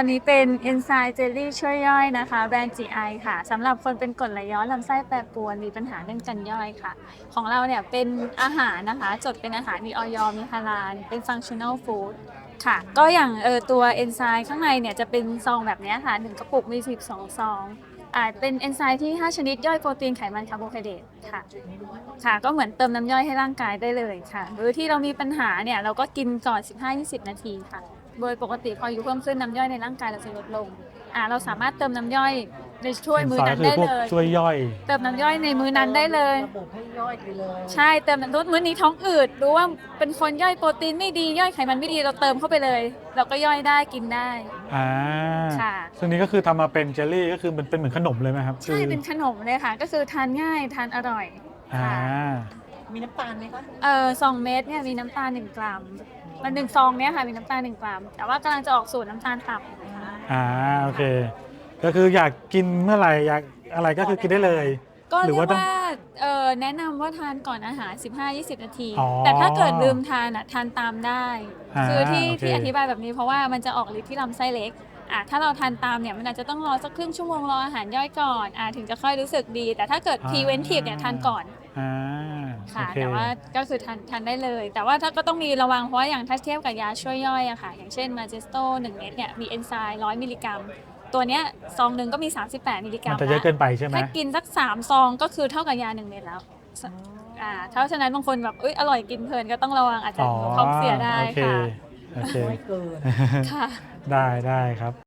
วันนี้เป็น Enzyme Jelly ช่วยย่อยนะคะ แบรนด์ GI ค่ะสำหรับคนเป็นกรดไหลย้อนลำไส้แปรปรวนมีปัญหาเรื่องการย่อยค่ะ ของเราเนี่ยเป็นอาหารนะคะ จดเป็นอาหารมีออยมีฮาลาลเป็น functional food ค่ะ ก็อย่างเออตัวเอนไซม์ข้างในเนี่ยจะเป็นซองแบบนี้ค่ะหนึ่งกระปุกมี 12 ซองอ่าเป็นเอนไซม์ที่ 5 ชนิดย่อยโปรตีนไขมันคาร์โบไฮเดรตค่ะ ค่ะ ก็เหมือนเติมน้ำย่อยให้ร่างกายได้เลยค่ะ หรือที่เรามีปัญหาเนี่ย เราก็กินก่อน 15-20 นาทีค่ะ โดยปกติพออายู่เพิ่มขึ้นน้ำย่อยในร่างกายเราจะลดลงอ่าเราสามารถเติมน้ำย่อยในช่วยมือนั้นคืได้พวกเลย ช่วยย่อย เติมน้ำย่อยในมือนั้นได้เลยระบบให้ย่อยไปเลย ใช่เติมน้ำทุกมื้อนี้ท้องอืดรู้ว่าเป็นคนย่อยโปรตีนไม่ดีย่อยไขมันไม่ดีเราเติมเข้าไปเลย เราก็ย่อยได้กินได้อ่าค่ะซึ่งนี้ก็คือทำมาเป็นเจลลี่ก็คือมันเป็นเหมือนขนมเลยไหมครับใช่เป็นขนมเลยค่ะ ก็คือทานง่ายทานอร่อยอ่าค่ะ มีน้ำตาลไหมคะเออสองเม็ดเนี่ยมีน้ำตาลหนึ่งกรัมมันหนึ่งซองเนี่ยค่ะมีน้ำตาลหนึ่งกรัม แต่ว่ากำลังจะออกสูตรน้ำตาลต่ำอ่าโอเค ก็คืออยากกินเมื่อไหร่อยากอะไรก็คือกินได้เลย ก็หรืเรีอยว่ากต้องว่าเออแนะนำว่าทานก่อนอาหาร 15-20 นาที อ๋อแต่ถ้าเกิดลืมทานอะทานตามได้ อ่าคือที่โอเค ที่อธิบายแบบนี้เพราะว่ามันจะออกฤทธิ์ที่ลำไส้เล็ก อะถ้าเราทานตามเนี่ยมันอาจจะต้องรอสักครึ่งชั่วโมงรออาหารย่อยก่อนอะถึงจะค่อยรู้สึกดี แต่ถ้าเกิด preventive เนี่ยทานก่อนอ่าค่ะ โอเค แต่ว่าก็คือทานทานได้เลย แต่ว่าถ้าก็ต้องมีระวังเพราะว่าอย่างถ้าเทียบกับยาช่วยย่อยอะค่ะ อย่างเช่นมาเจสโต1เม็ดเนี่ยมีเอนไซม์100 มิลลิกรัม ตัวเนี้ยซองหนึ่งก็มี 38 มิลลิกรัมัมนจะเยอะละเกินไปใช่ไหมถ้ากินสัก 3 ซองก็คือเท่ากับยา 1 เม็ดแล้วอ่าเพราะฉะนั้นบางคนแบบเอ้ยอร่อยกินเพลินก็ต้องระวังอาจจะอ๋อท้องเสียได้โอเคค่ะ โอเคไม่เกิน ค่ะ ได้ได้ครับ